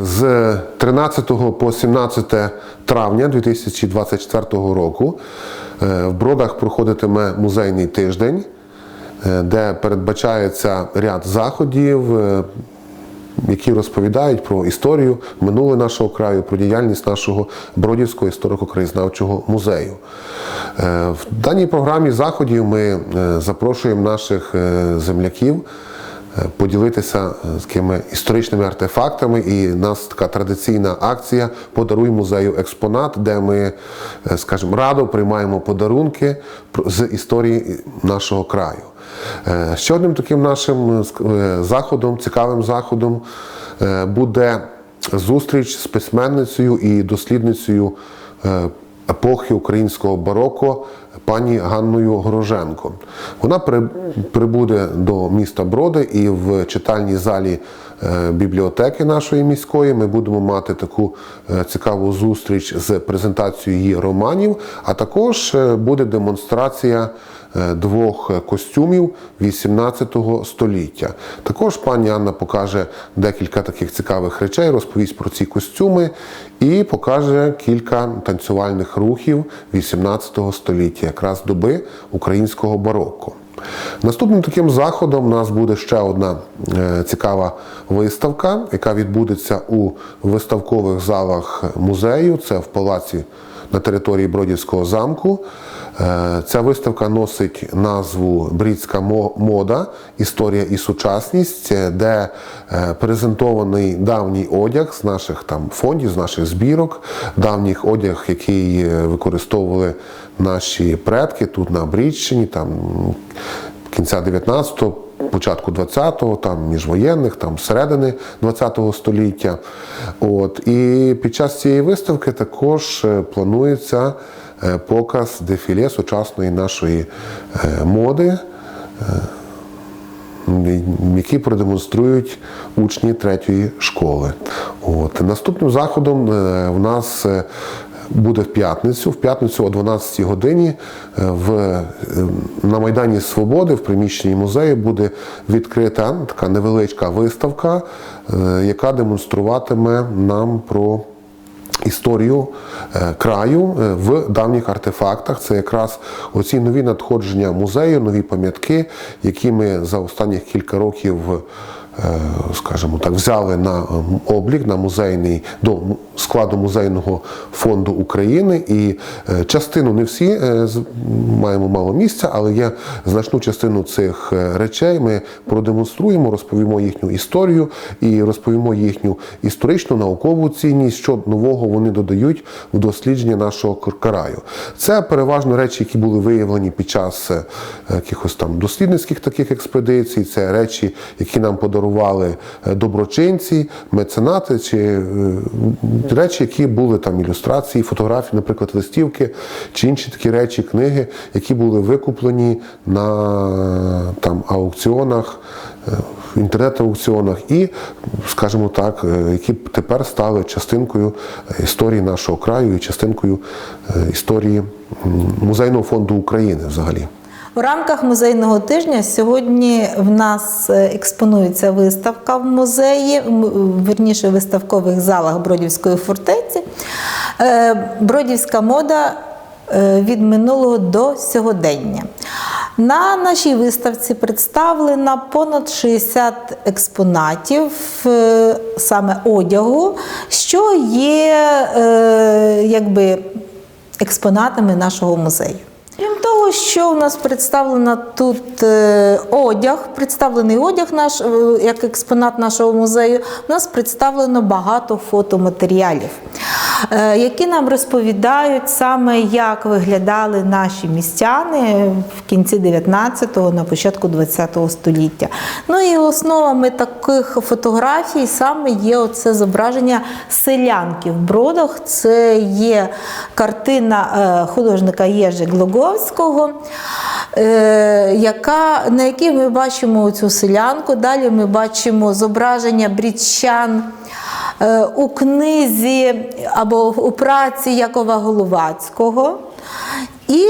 З 13 по 17 травня 2024 року е, в Бродах проходитиме музейний тиждень, е, де передбачається ряд заходів, е, які розповідають про історію минуле нашого краю, про діяльність нашого Бродівського історико-краєзнавчого музею. В даній програмі заходів ми запрошуємо наших земляків поділитися е, з такими історичними артефактами. І у нас така традиційна акція Подаруй музею експонат, де ми, е, скажімо, радо приймаємо подарунки з історії нашого краю. Е, Ще одним таким нашим е, е, заходом, цікавим заходом е, буде зустріч з письменницею і дослідницею е, епохи українського бароко пані Ганною Гроженко. Вона при- прибуде до міста Броди і в читальній залі е, бібліотеки нашої міської ми будемо мати таку е, цікаву зустріч з презентацією її романів, а також е, буде демонстрація двох костюмів 18 століття. Також пані Анна покаже декілька таких цікавих речей, розповість про ці костюми і покаже кілька танцювальних рухів 18 століття, якраз доби українського барокко. Наступним таким заходом у нас буде ще одна е, цікава виставка, яка відбудеться у виставкових залах музею. Це в палаці на території Бродівського замку. Е, Ця виставка носить назву Брідська мода, історія і сучасність, е, де е, презентований давній одяг з наших там фондів, з наших збірок, давніх одяг, який використовували наші предки тут на Брідщині, там кінця 19-го, початку 20-го, там міжвоєнних, там середини 20-го століття. От. І під час цієї виставки також е, планується е, показ дефіле сучасної нашої е, моди. Які продемонструють учні третьої школи. От. Наступним заходом в нас буде в п'ятницю. В п'ятницю о 12 годині е, в, е, на Майдані Свободи в приміщенні музею буде відкрита така невеличка виставка, е, яка демонструватиме нам про історію краю в давніх артефактах. Це якраз оці нові надходження музею, нові пам'ятки, які ми за останніх кілька років. Е, Скажімо так, взяли на облік на музейний до складу музейного фонду України, і е, частину не всі е, маємо мало місця, але є значну частину цих е, речей. Ми продемонструємо, розповімо їхню історію і розповімо їхню історичну наукову цінність, що нового вони додають в дослідження нашого краю. Це переважно речі, які були виявлені під час е, якихось там дослідницьких таких експедицій. Це речі, які нам подарували е, доброчинці, меценати чи е, речі, які були там ілюстрації, фотографії, наприклад, листівки чи інші такі речі, книги, які були викуплені на там аукціонах. е, в інтернет-аукціонах і, скажімо так, які тепер стали частинкою історії нашого краю і частинкою історії музейного фонду України взагалі. У рамках музейного тижня сьогодні в нас е, експонується виставка в музеї, верніше в виставкових залах Бродівської фортеці. Е, Бродівська мода е, від минулого до сьогодення. На нашій виставці представлено понад 60 експонатів саме одягу, що є якби експонатами нашого музею. Крім того, що у нас представлено тут е, одяг, представлений одяг наш е, як експонат нашого музею, у нас представлено багато фотоматеріалів, які нам розповідають саме, як виглядали наші містяни в кінці 19-го, на початку 20-го століття. Ну і основами таких фотографій саме є оце зображення селянки в бродах. Це є картина е, художника Єжи Глоговського, е, яка, на якій ми бачимо цю селянку. Далі ми бачимо зображення брідчан. Е, У книзі або у праці Якова Головацького. І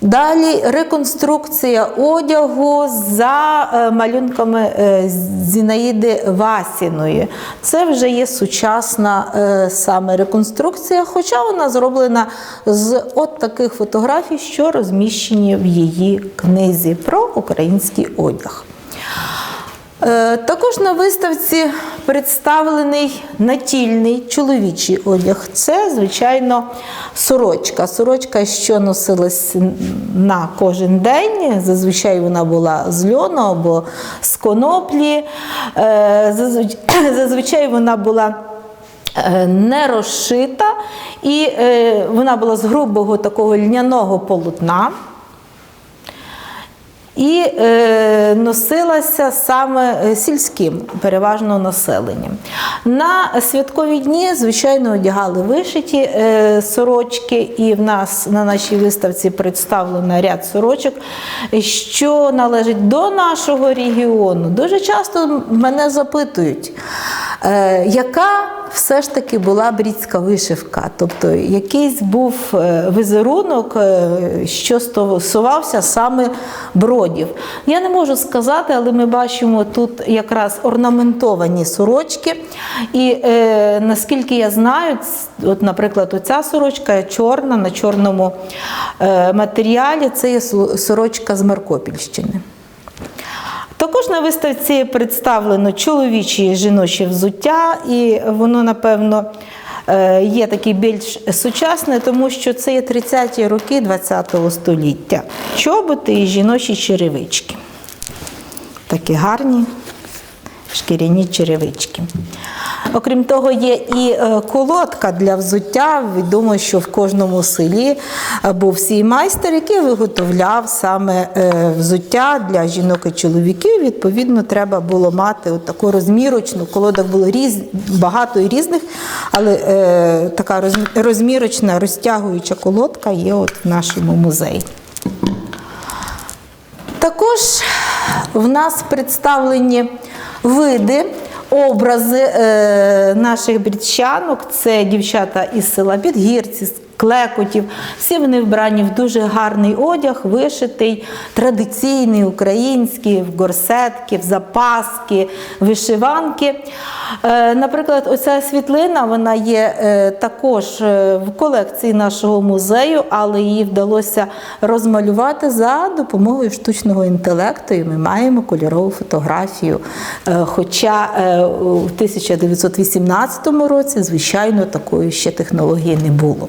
Далі реконструкція одягу за е, малюнками е, Зінаїди Васіної. Це вже є сучасна саме реконструкція, хоча вона зроблена з от таких фотографій, що розміщені в її книзі про український одяг. Е, Також на виставці представлений натільний чоловічий одяг. Це, звичайно, сорочка. Сорочка, що носилась на кожен день. Зазвичай вона була з льону або з коноплі. Е, Зазвичай вона була е, не розшита, і вона була з грубого такого льняного полотна і е, носилася саме е, сільським переважно населенням. На святкові дні, звичайно, одягали вишиті е, сорочки, і в нас на нашій виставці представлено ряд сорочок, що належить до нашого регіону. Дуже часто мене запитують, яка все ж таки була брідська вишивка, тобто якийсь був е, візерунок, е, що стосувався саме бродів. Я не можу сказати, але ми бачимо тут якраз орнаментовані сорочки. І е, наскільки я знаю, от, наприклад, оця сорочка чорна на чорному е, матеріалі, це є сорочка з Маркопільщини. Також на виставці представлено чоловічі і жіночі взуття, і воно, напевно, е, є таке більш сучасне, тому що це є 30-ті роки ХХ століття. Чоботи і жіночі черевички. Такі гарні шкіряні черевички. Окрім того, є і е, колодка для взуття. Відомо, що в кожному селі е, був свій майстер, який виготовляв саме е, взуття для жінок і чоловіків. Відповідно, треба було мати таку розмірочну. Колодок було різ, багато і різних, але е, така розмірочна розтягуюча колодка є от в нашому музеї. Також в нас представлені види, образи е, наших брідчанок. Це дівчата із села Підгірці, з Клекотів. Всі вони вбрані в дуже гарний одяг, вишитий, традиційний, український, в горсетки, в запаски, вишиванки. Е, Наприклад, оця світлина вона є е, також е, в колекції нашого музею, але її вдалося розмалювати за допомогою штучного інтелекту. І ми маємо кольорову фотографію. Хоча у 1918 році, звичайно, такої ще технології не було.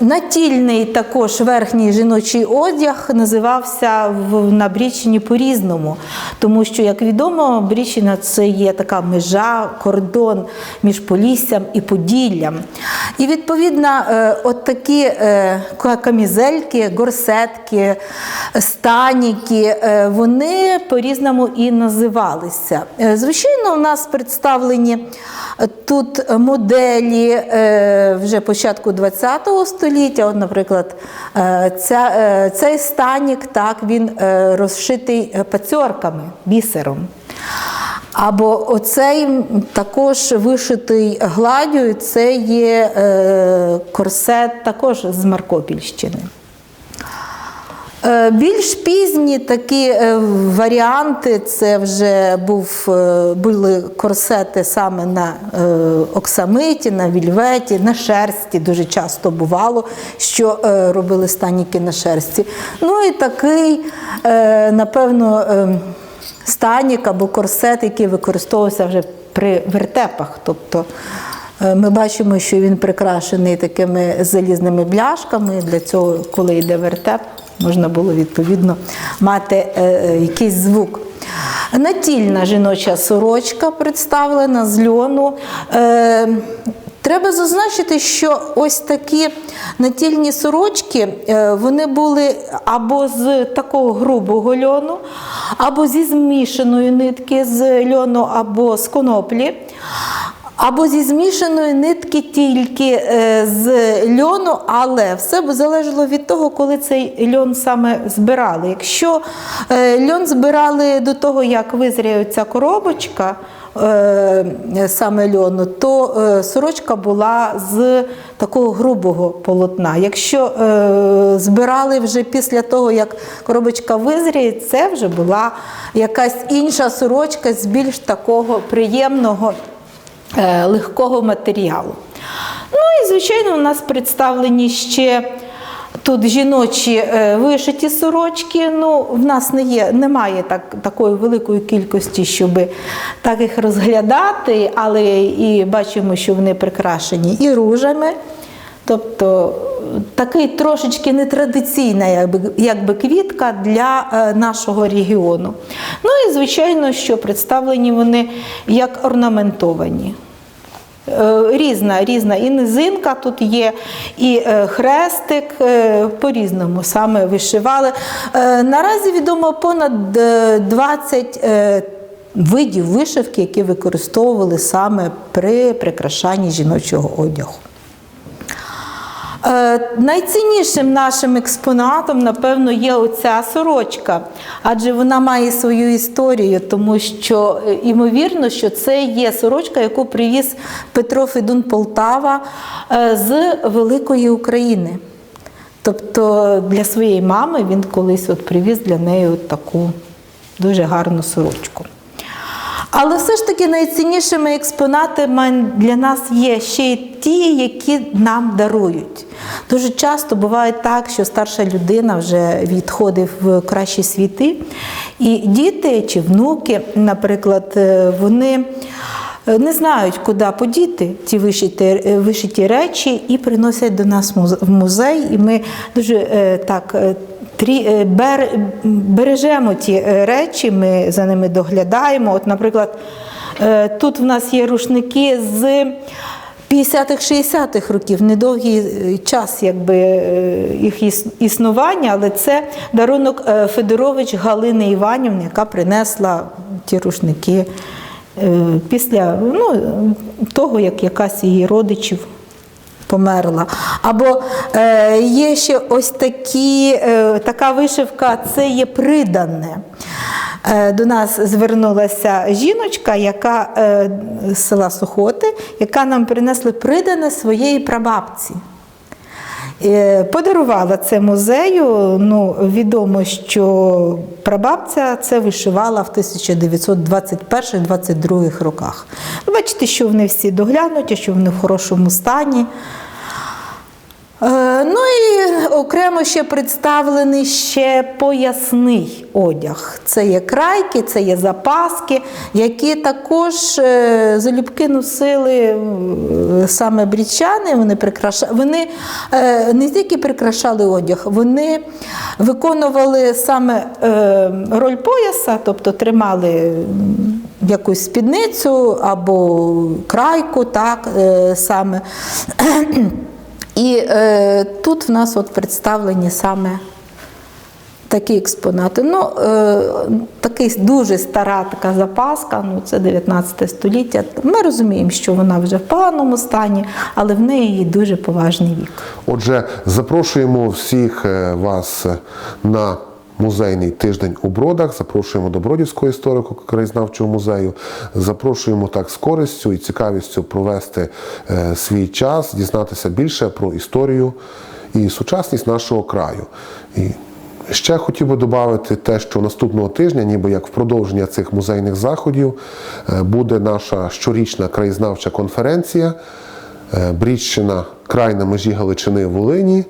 Натільний також верхній жіночий одяг називався на Брічині по-різному, тому що, як відомо, Брічина це є така межа, кордон між Поліссям і Поділлям. І відповідно, е, от такі е, камізельки, горсетки, станіки, е, вони по-різному і називалися. Е, Звичайно, у нас представлені тут моделі е, вже початку ХХ століття. От, наприклад, е, ця, е, цей станік так, він е, розшитий пацьорками, бісером. Або оцей також вишитий гладдю, це є корсет також з Маркопільщини. Е, Більш пізні такі е, варіанти це вже був, е, були корсети саме на оксамиті, на вільветі, на шерсті. Дуже часто бувало, що робили станіки на шерсті. Ну і такий, напевно, станік або корсет, який використовувався вже при вертепах. Тобто Ми бачимо, що він прикрашений такими залізними бляшками. Для цього, коли йде вертеп, можна було відповідно мати е, е, якийсь звук. Натільна жіноча сорочка представлена з льону. Е, Треба зазначити, що ось такі натільні сорочки вони були або з такого грубого льону, або зі змішаної нитки з льону, або з коноплі. Або зі змішаної нитки тільки е, з льону, але все залежало від того, коли цей льон саме збирали. Якщо е, льон збирали до того, як визріє ця коробочка, е, саме льону, то сорочка була з такого грубого полотна. Якщо збирали вже після того, як коробочка визріє, це вже була якась інша сорочка з більш такого приємного, легкого матеріалу. Ну і, звичайно, у нас представлені ще. Тут жіночі е, вишиті сорочки. Ну, в нас не є, немає так, такої великої кількості, щоб так їх розглядати, але і бачимо, що вони прикрашені і ружами. Тобто такий трошечки нетрадиційна якби, якби квітка для е, нашого регіону. Ну і звичайно, що представлені вони як орнаментовані. Е, Різна, різна і низинка тут є, і е, хрестик по-різному саме вишивали. Наразі відомо понад е, 20 е, видів вишивки, які використовували саме при прикрашанні жіночого одягу. Е, Найціннішим нашим експонатом, напевно, є оця сорочка, адже вона має свою історію, тому що е, ймовірно, що це є сорочка, яку привіз Петро Федун Полтава е, з Великої України. Тобто для своєї мами він колись от привіз для неї от таку дуже гарну сорочку. Але все ж таки найціннішими експонатами для нас є ще й ті, які нам дарують. Дуже часто буває так, що старша людина вже відходить в кращі світи, і діти чи внуки, наприклад, е, вони е, не знають, куди подіти ті вишиті, е, вишиті речі і приносять до нас в музей. І ми дуже так. Трі, бер, бережемо ті речі, ми за ними доглядаємо. От, наприклад, тут в нас є рушники з 50-х, 60-х років, недовгий е, час якби, е, їх існування, але це дарунок е, Федорович Галини Іванівни, яка принесла ті рушники після ну, того, як якась її родичів померла. Або е, є ще ось такі, е, така вишивка, це є придане. Е, до нас звернулася жіночка, яка е, з села Сухоти, яка нам принесла придане своєї прабабці. Е, Подарувала це музею. Ну, відомо, що прабабця це вишивала в 1921-22 роках. Бачите, що вони всі доглянуті, що вони в хорошому стані. Е, Ну і окремо ще представлений ще поясний одяг. Це є крайки, це є запаски, які також е, залюбки носили саме брічани. Вони прикрашали, вони е, не тільки прикрашали одяг, вони виконували саме роль пояса, тобто тримали якусь спідницю або крайку, так саме. І е, тут в нас от представлені саме такі експонати. Ну, е, такий дуже стара така запаска, ну це 19 століття. Ми розуміємо, що вона вже в поганому стані, але в неї дуже поважний вік. Отже, запрошуємо всіх е, вас на музейний тиждень у Бродах. Запрошуємо до Бродівського історико-краєзнавчого музею. Запрошуємо так з користю і цікавістю провести е, свій час, дізнатися більше про історію і сучасність нашого краю. І Ще хотів би додати те, що наступного тижня, ніби як в продовження цих музейних заходів, е, буде наша щорічна краєзнавча конференція е, Брідщина край на межі Галичини Волині,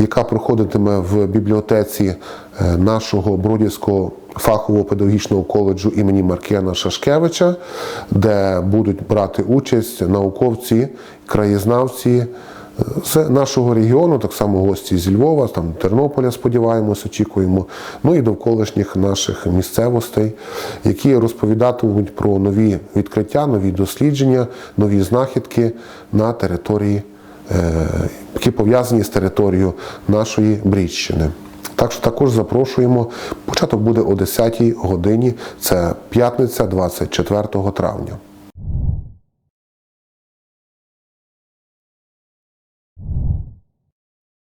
яка проходитиме в бібліотеці е, нашого Бродівського фахового педагогічного коледжу імені Маркіяна Шашкевича, де будуть брати участь науковці, краєзнавці з нашого регіону, так само гості зі Львова, там Тернополя, сподіваємось, очікуємо, ну і довколишніх наших місцевостей, які розповідатимуть про нові відкриття, нові дослідження, нові знахідки на території, е, які пов'язані з територією нашої Брідщини. Так що також запрошуємо. Початок буде о 10 годині. Це п'ятниця, 24 травня.